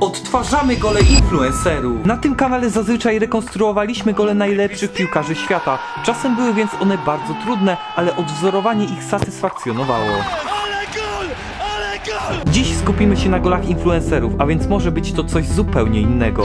Odtwarzamy gole influencerów. Na tym kanale zazwyczaj rekonstruowaliśmy gole najlepszych piłkarzy świata. Czasem były więc one bardzo trudne, ale odwzorowanie ich satysfakcjonowało. Dziś skupimy się na golach influencerów, a więc może być to coś zupełnie innego.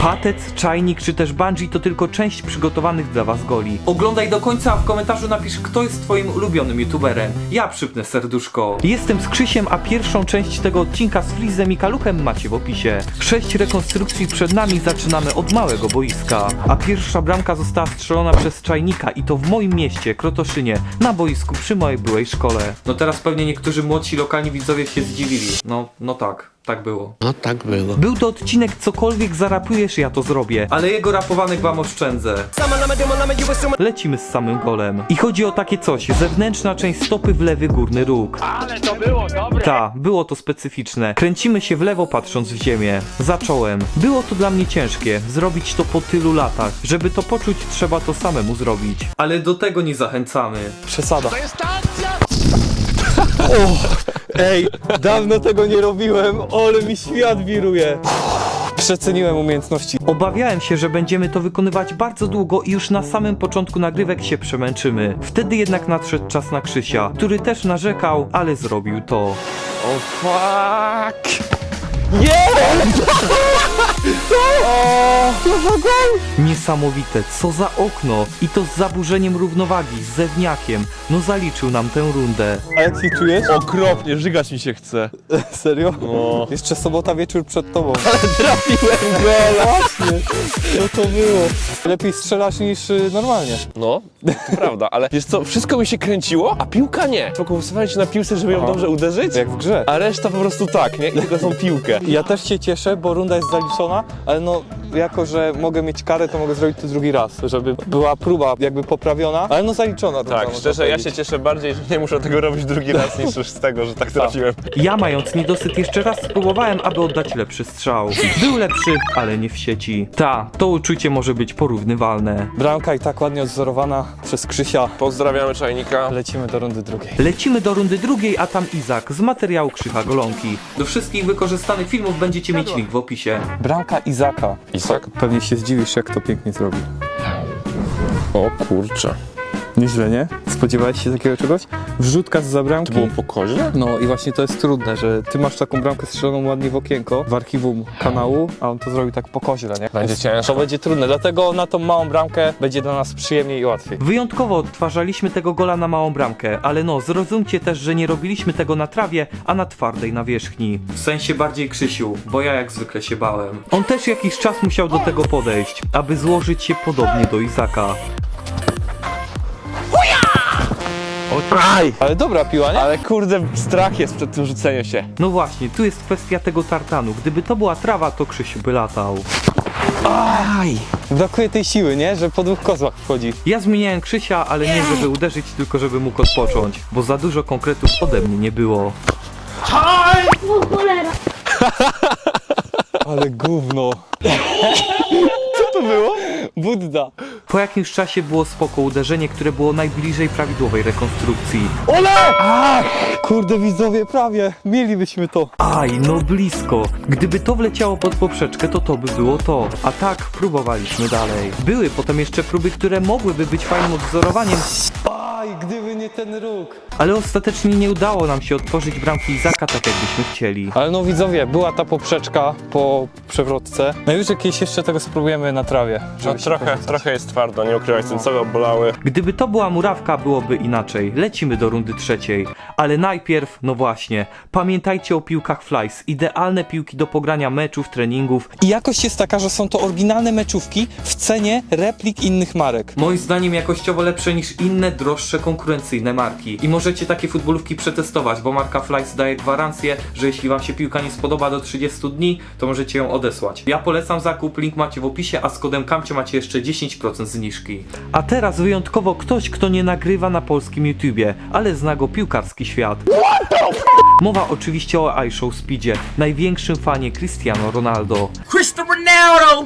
Patec, czajnik czy też bungee to tylko część przygotowanych dla was goli. Oglądaj do końca, a w komentarzu napisz kto jest twoim ulubionym youtuberem. Ja przypnę serduszko. Jestem z Krzysiem, a pierwszą część tego odcinka z Flizem i Kaluchem macie w opisie. Sześć rekonstrukcji przed nami, zaczynamy od małego boiska. A pierwsza bramka została strzelona przez czajnika i to w moim mieście, Krotoszynie, na boisku przy mojej byłej szkole. No teraz pewnie niektórzy młodsi lokalni widzowie się zdziwili. No, no tak. Tak było. No tak było. Był to odcinek cokolwiek zarapujesz, ja to zrobię, ale jego rapowanych wam oszczędzę. Lecimy z samym golem. I chodzi o takie coś, zewnętrzna część stopy w lewy górny róg. Ale to było dobre. Ta, było to specyficzne. Kręcimy się w lewo patrząc w ziemię. Zacząłem. Było to dla mnie ciężkie, zrobić to po tylu latach. Żeby to poczuć, trzeba to samemu zrobić. Ale do tego nie zachęcamy. Przesada. To jest tancja. Ej, dawno tego nie robiłem, ale mi świat wiruje. Przeceniłem umiejętności. Obawiałem się, że będziemy to wykonywać bardzo długo i już na samym początku nagrywek się przemęczymy. Wtedy jednak nadszedł czas na Krzysia, który też narzekał, ale zrobił to. O fuck! Nie! O, co za gol! Niesamowite, co za okno! I to z zaburzeniem równowagi, z zewniakiem. No zaliczył nam tę rundę. A jak się czujesz? Okropnie, żygać mi się chce. Serio? No. Jeszcze sobota wieczór przed tobą. Ale trafiłem gola! Właśnie, co to było? Lepiej strzelasz niż y, normalnie. No, to prawda, ale wiesz co, wszystko mi się kręciło, a piłka nie. Fokusowałem się na piłce, żeby ją Aha. dobrze uderzyć, Jak w grze. a reszta po prostu tak, nie? I tylko tą piłkę. Ja też się cieszę, bo runda jest zaliczona, no jako, że mogę mieć karę, to mogę zrobić to drugi raz, żeby była próba jakby poprawiona, ale no zaliczona. Tak, szczerze, ja się cieszę bardziej, że nie muszę tego robić drugi raz, niż już z tego, że tak trafiłem. Ja mając niedosyt jeszcze raz spróbowałem, aby oddać lepszy strzał. Był lepszy, ale nie w sieci. Ta, to uczucie może być porównywalne. Bramka i tak ładnie odzorowana przez Krzysia. Pozdrawiamy Czajnika. Lecimy do rundy drugiej. Lecimy do rundy drugiej, a tam Izak z materiału Krzycha Golonki. Do wszystkich wykorzystanych filmów będziecie mieć link w opisie. Bramka Izaka. Isak? Pewnie się zdziwisz, jak to pięknie zrobił. O kurczę. Nieźle, nie? Spodziewałeś się takiego czegoś? Wrzutka z zabramki. To było po? No i właśnie to jest trudne, że ty masz taką bramkę strzeloną ładnie w okienko w archiwum kanału, a on to zrobił tak po koźle, nie? Będzie ciężko. To będzie trudne, dlatego na tą małą bramkę będzie dla nas przyjemniej i łatwiej. Wyjątkowo odtwarzaliśmy tego gola na małą bramkę, ale no, zrozumcie też, że nie robiliśmy tego na trawie, a na twardej nawierzchni. W sensie bardziej Krzysiu, bo ja jak zwykle się bałem. On też jakiś czas musiał do tego podejść, aby złożyć się podobnie do Izaka. Aj! Ale dobra piła, nie? Ale kurde, strach jest przed tym rzuceniem się. No właśnie, tu jest kwestia tego tartanu. Gdyby to była trawa, to Krzysiu by latał. Aj! Brakuje tej siły, nie? Że po dwóch kozłach wchodzi. Ja zmieniałem Krzysia, ale nie żeby uderzyć, tylko żeby mógł odpocząć, bo za dużo konkretów ode mnie nie było. Ale gówno. Co to było? Budda. Po jakimś czasie było spoko uderzenie, które było najbliżej prawidłowej rekonstrukcji. Ole! Ach! Kurde widzowie, prawie. Mielibyśmy to. Aj, no blisko. Gdyby to wleciało pod poprzeczkę, to to by było to. A tak próbowaliśmy dalej. Były potem jeszcze próby, które mogłyby być fajnym odwzorowaniem, Aj, gdyby nie ten róg. Ale ostatecznie nie udało nam się otworzyć bramki Izaka tak, jakbyśmy chcieli. Ale no widzowie, była ta poprzeczka po przewrotce. Najwyżej kiedyś jeszcze tego spróbujemy na trawie. No żeby się trochę, poznać. trochę jest twardo, nie ukrywaj, cały obolały. Gdyby to była murawka, byłoby inaczej. Lecimy do rundy trzeciej. Ale najpierw, no właśnie, pamiętajcie o piłkach Flies. Idealne piłki do pogrania meczów, treningów. I jakość jest taka, że są to oryginalne meczówki w cenie replik innych marek. Moim zdaniem jakościowo lepsze niż inne, droższe, konkurencyjne marki. I możecie takie futbolówki przetestować, bo marka Flies daje gwarancję, że jeśli wam się piłka nie spodoba do 30 dni, to możecie ją odesłać. Ja polecam zakup, link macie w opisie, a z kodem KAMCIO macie jeszcze 10% zniżki. A teraz wyjątkowo ktoś, kto nie nagrywa na polskim YouTubie, ale zna go piłkarski świat. Mowa oczywiście o iShow Speedzie, największym fanie Cristiano Ronaldo. Christopher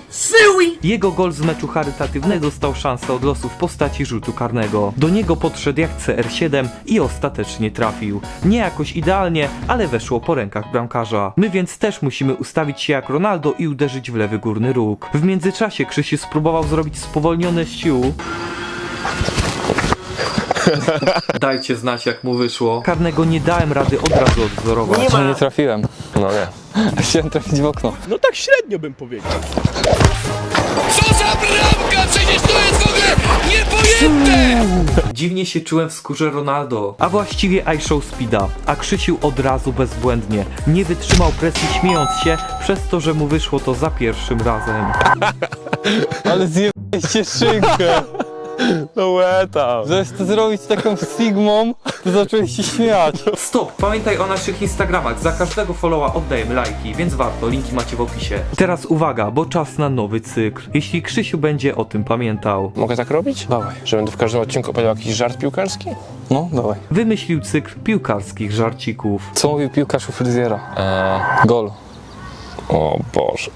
Jego gol z meczu charytatywnego stał szansę od losu w postaci rzutu karnego. Do niego podszedł jak CR7 i ostatecznie trafił. Nie jakoś idealnie, ale weszło po rękach bramkarza. My więc też musimy ustawić się jak Ronaldo i uderzyć w lewy górny róg. W międzyczasie Krzysiu spróbował zrobić spowolnione sił. Dajcie znać jak mu wyszło. Karnego nie dałem rady od razu odwzorować. Nie, nie trafiłem. No nie. Chciałem trafić w okno. No tak średnio bym powiedział. Co za bramka! Przecież to jest w ogóle niepojęte! Dziwnie się czułem w skórze Ronaldo, a właściwie I show speeda, a Krzysiu od razu bezbłędnie. Nie wytrzymał presji śmiejąc się przez to, że mu wyszło to za pierwszym razem. Ale zjebaliście szynkę. No łeta. Zamiast to zrobić z taką Sigmą, to zacząłeś się śmiać. Stop, pamiętaj o naszych Instagramach, za każdego followa oddajemy lajki, więc warto, linki macie w opisie. Teraz uwaga, bo czas na nowy cykl, jeśli Krzysiu będzie o tym pamiętał. Mogę tak robić? Dawaj. Że będę w każdym odcinku opowiadał jakiś żart piłkarski? No, dawaj. Wymyślił cykl piłkarskich żarcików. Co mówił piłkarz u fryzjera? Eee, Gol. O Boże.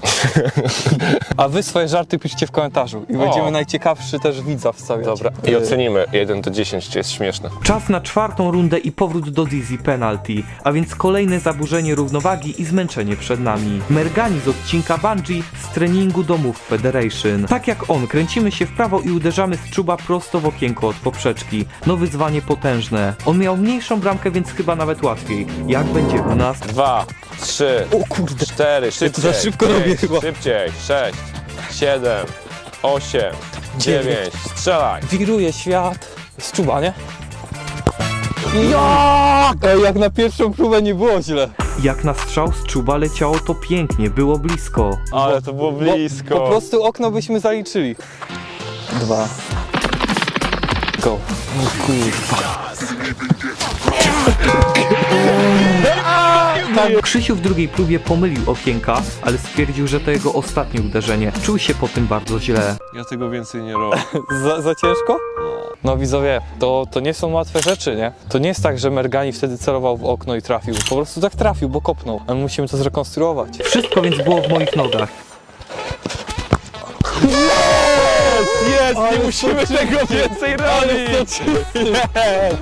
A wy swoje żarty piszcie w komentarzu i będziemy najciekawszy też widza wstawiać. Dobra. I Y, ocenimy 1 do 10, czy jest śmieszne. Czas na czwartą rundę i powrót do Dizzy Penalty, a więc kolejne zaburzenie równowagi i zmęczenie przed nami. Mergani z odcinka Bungie z treningu do Move Federation. Tak jak on, kręcimy się w prawo i uderzamy z czuba prosto w okienko od poprzeczki. No wyzwanie potężne. On miał mniejszą bramkę, więc chyba nawet łatwiej. Jak będzie u nas? 2, 3, O kurde. 4, szybciej. To za szybko pięć, robię chyba. Szybciej. 6, 7, 8, 9. Strzelaj. Wiruje świat. Z czuba, nie? Ja! Ej, jak na pierwszą próbę nie było źle. Jak na strzał z czuba leciało to pięknie, było blisko. Ale to było Bo, blisko. po prostu okno byśmy zaliczyli. Dwa. Go. Krzysiu w drugiej próbie pomylił okienka, ale stwierdził, że to jego ostatnie uderzenie. Czuł się po tym bardzo źle. Ja tego więcej nie robię. Za, za ciężko? No widzowie, to, to nie są łatwe rzeczy, nie? To nie jest tak, że Mergani wtedy celował w okno i trafił. Po prostu tak trafił, bo kopnął. A my musimy to zrekonstruować. Wszystko więc było w moich nogach. Jest, nie musimy tego więcej robić.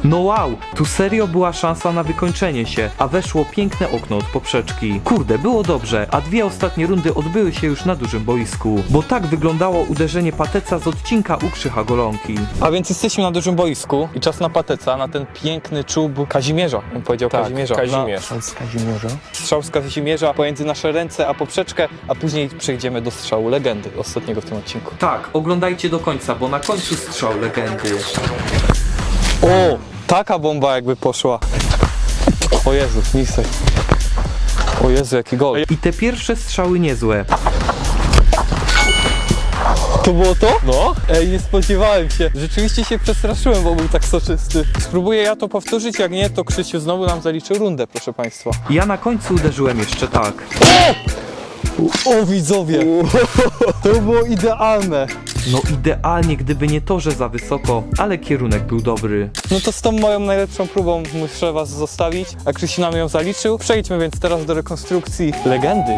No wow, tu serio była szansa na wykończenie się, a weszło piękne okno od poprzeczki. Kurde, było dobrze, a dwie ostatnie rundy odbyły się już na dużym boisku. Bo tak wyglądało uderzenie pateca z odcinka u Krzycha Golonki. A więc jesteśmy na dużym boisku i czas na pateca, na ten piękny czub Kazimierza. bym powiedział Tak, Kazimierza. Kazimierz. Na, z Kazimierza. Strzał z Kazimierza pomiędzy nasze ręce a poprzeczkę, a później przejdziemy do strzału legendy, ostatniego w tym odcinku. Tak, oglądajcie do końca, bo na końcu strzał legendy. O! Taka bomba jakby poszła. O Jezu, nisej. O Jezu, jaki gol. I te pierwsze strzały niezłe. To było to? No. Ej, nie spodziewałem się. Rzeczywiście się przestraszyłem, bo był tak soczysty. Spróbuję ja to powtórzyć, jak nie, to Krzysiu znowu nam zaliczył rundę, proszę Państwa. Ja na końcu uderzyłem jeszcze tak. O widzowie! To było idealne. No idealnie, gdyby nie to, że za wysoko, ale kierunek był dobry. No to z tą moją najlepszą próbą muszę was zostawić, a Krzysiu nam ją zaliczył. Przejdźmy więc teraz do rekonstrukcji legendy.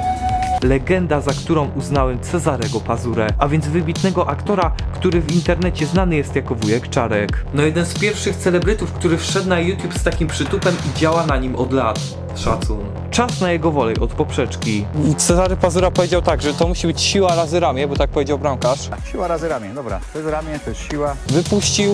Legenda, za którą uznałem Cezarego Pazurę, a więc wybitnego aktora, który w internecie znany jest jako wujek Czarek. No jeden z pierwszych celebrytów, który wszedł na YouTube z takim przytupem i działa na nim od lat. Szacun. Czas na jego wolej od poprzeczki. Cezary Pazura powiedział tak, że to musi być siła razy ramię, bo tak powiedział bramkarz. Siła razy ramię, dobra. To jest ramię, to jest siła. Wypuścił.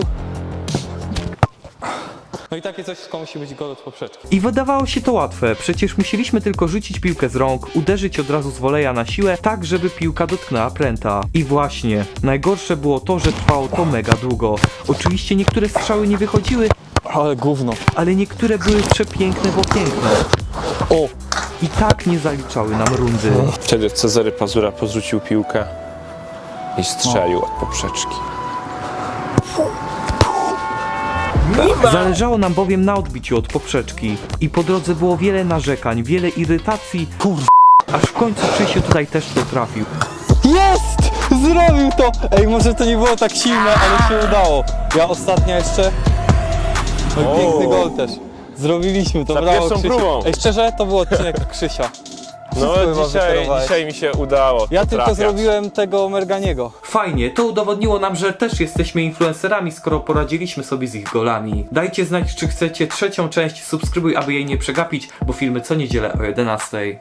No i takie coś wszystko musi być gol od poprzeczki. I wydawało się to łatwe, przecież musieliśmy tylko rzucić piłkę z rąk, uderzyć od razu z woleja na siłę, tak żeby piłka dotknęła pręta. I właśnie, najgorsze było to, że trwało to mega długo. Oczywiście niektóre strzały nie wychodziły, Ale gówno. ale niektóre były przepiękne w okienko. O! I tak nie zaliczały nam rundy. Wtedy Cezary Pazura pozrzucił piłkę i strzelił od poprzeczki. Zależało nam bowiem na odbiciu od poprzeczki. I po drodze było wiele narzekań, wiele irytacji. Kur... Aż w końcu Krzysiu tutaj też to trafił. Jest! Zrobił to! Ej, może to nie było tak silne, ale się udało. Ja ostatnia jeszcze. No O. piękny gol też. Zrobiliśmy to, Za brawo pierwszą Krzysiu. próbą. Ej, szczerze, to był odcinek Krzysia. No dzisiaj, dzisiaj mi się udało. Ja tylko trafiać. zrobiłem tego Merganiego. Fajnie, to udowodniło nam, że też jesteśmy influencerami, skoro poradziliśmy sobie z ich golami. Dajcie znać, czy chcecie trzecią część, subskrybuj, aby jej nie przegapić, bo filmy co niedzielę o 11.